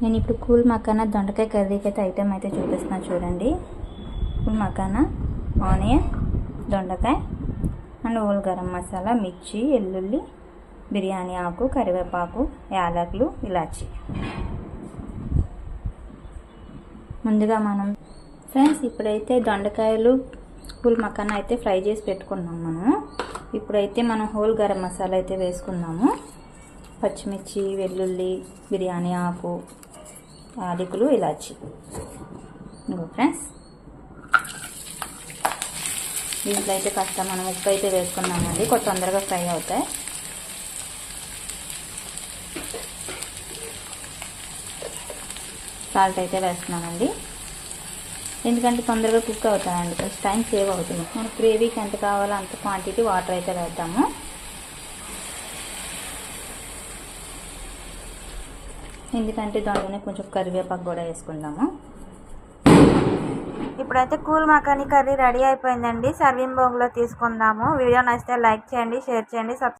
నేను ఇప్పుడు కూల్ మకానా దొండకాయ కర్రీకి అయితే ఐటెం అయితే చూపిస్తున్నాను చూడండి. కూల్ మకానా ఆనియన్ దొండకాయ అండ్ ఓల్ గరం మసాలా మిర్చి ఎల్లుల్లి బిర్యానీ ఆకు కరివేపాకు యాలకులు ఇలాచి. ముందుగా మనం ఫ్రెండ్స్ ఇప్పుడైతే దొండకాయలు కూల్ మకానా అయితే ఫ్రై చేసి పెట్టుకున్నాం మనం ఇప్పుడైతే మనం హోల్ గరం మసాలా అయితే వేసుకున్నాము పచ్చిమిర్చి వెల్లుల్లి బిర్యానీ ఆకు యాలకులు ఇలాచి. ఇంకో ఫ్రెండ్స్. దీంట్లో అయితే కాస్త మనం ఉప్పు అయితే వేసుకున్నామండి. కొంచెం తొందరగా ఫ్రై అవుతాయి. సాల్ట్ అయితే వేస్తున్నామండి. ఎందుకంటే తొందరగా కుక్ అవుతాయండి. కొంచెం టైం సేవ్ అవుతుంది. మనకు గ్రేవీకి ఎంత కావాలో అంత క్వాంటిటీ వాటర్ అయితే వేద్దాము. ఎందుకంటే దాంట్లోనే కొంచెం కరివేపాకు కూడా వేసుకుందాము. ఇప్పుడైతే కూల్ మకానీ కర్రీ రెడీ అయిపోయిందండి. సర్వింగ్ బౌల్లో తీసుకుందాము. వీడియో నచ్చితే లైక్ చేయండి షేర్ చేయండి సబ్స్క్రైబ్